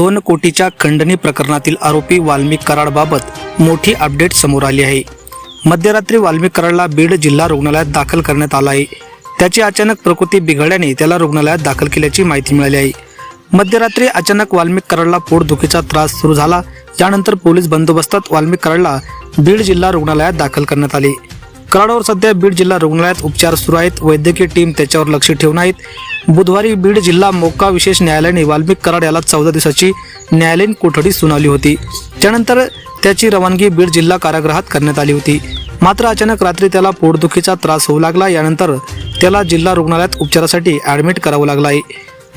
दोन कोटीच्या खंडणी प्रकरणातील आरोपी वाल्मिक कराडबाबत मोठी अपडेट समोर आली आहे. मध्यरात्री वाल्मिक कराडला बीड जिल्हा रुग्णालयात दाखल करण्यात आला आहे. त्याची अचानक प्रकृती बिघडल्याने त्याला रुग्णालयात दाखल केल्याची माहिती मिळाली आहे. मध्यरात्री अचानक वाल्मिक कराडला पोटदुखीचा त्रास सुरू झाला. त्यानंतर पोलीस बंदोबस्तात वाल्मिक कराडला बीड जिल्हा रुग्णालयात दाखल करण्यात आले. कराडावर सध्या बीड जिल्हा रुग्णालयात उपचार सुरू आहेत. वैद्यकीय टीम त्याच्यावर लक्ष ठेवून आहेत. बुधवारी बीड जिल्हा मोक्का विशेष न्यायालयाने वाल्मिक कराड याला चौदा दिवसाची न्यायालयीन कोठडी सुनावली होती. त्यानंतर त्याची रवानगी बीड जिल्हा कारागृहात करण्यात आली होती. मात्र अचानक रात्री त्याला पोटदुखीचा त्रास होऊ लागला. यानंतर त्याला जिल्हा रुग्णालयात उपचारासाठी ॲडमिट करावं लागलं आहे.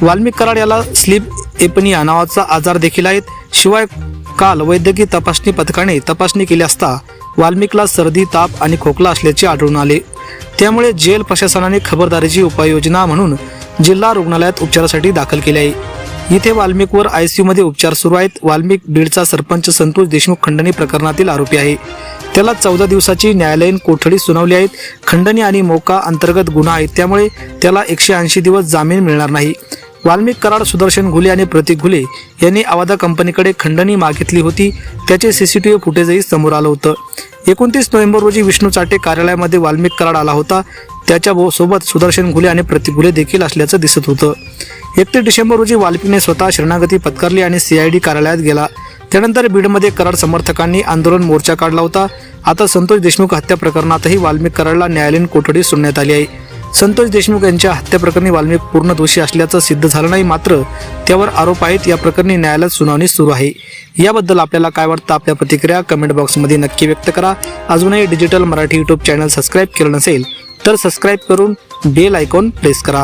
वाल्मिक कराड याला स्लीप एपनिया नावाचा आजार देखील आहेत. शिवाय काल वैद्यकीय तपासणी पथकाने तपासणी केली असता वाल्मिकला सर्दी ताप आणि खोकला असल्याचे आढळून आले. त्यामुळे जेल प्रशासनाने खबरदारीची उपाययोजना म्हणून जिल्हा रुग्णालयात उपचारासाठी दाखल केले आहे. इथे वाल्मिकवर आयसीयू मध्ये उपचार सुरू आहेत. वाल्मिक बीडचा सरपंच संतोष देशमुख खंडणी प्रकरणातील आरोपी आहे. त्याला चौदा दिवसाची न्यायालयीन कोठडी सुनावली आहेत. खंडणी आणि मोका अंतर्गत गुन्हा आहेत. त्यामुळे त्याला एकशे ऐंशी दिवस जामीन मिळणार नाही. वाल्मिक कराड सुदर्शन घुले आणि प्रतीक घुले यांनी आवादा कंपनीकडे खंडणी मागितली होती. त्याचे सीसीटीव्ही फुटेजही समोर आलं होतं. एकोणतीस नोव्हेंबर रोजी विष्णू चाटे कार्यालयामध्ये वाल्मिक कराड आला होता. त्याच्या सोबत सुदर्शन घुले आणि प्रतीक घुले देखील असल्याचं दिसत होतं. एकतीस डिसेंबर रोजी वाल्मिकने स्वतः शरणागती पत्करली आणि सीआयडी कार्यालयात गेला. त्यानंतर बीडमध्ये कराड समर्थकांनी आंदोलन मोर्चा काढला होता. आता संतोष देशमुख हत्या प्रकरणातही वाल्मिक कराडला न्यायालयीन कोठडी सुनण्यात आली आहे. संतोष देशमुख यांच्या हत्याप्रकरणी वाल्मिक पूर्ण दोषी असल्याचं सिद्ध झालं नाही मात्र त्यावर आरोप आहेत या प्रकरणी न्यायालयात सुनावणी सुरू आहे. याबद्दल आपल्याला काय वाटतं? आपल्या प्रतिक्रिया कमेंट बॉक्समध्ये नक्की व्यक्त करा. अजूनही digital Marathi YouTube channel subscribe केलं नसेल तर सबस्क्राईब करून बेल आयकॉन प्रेस करा.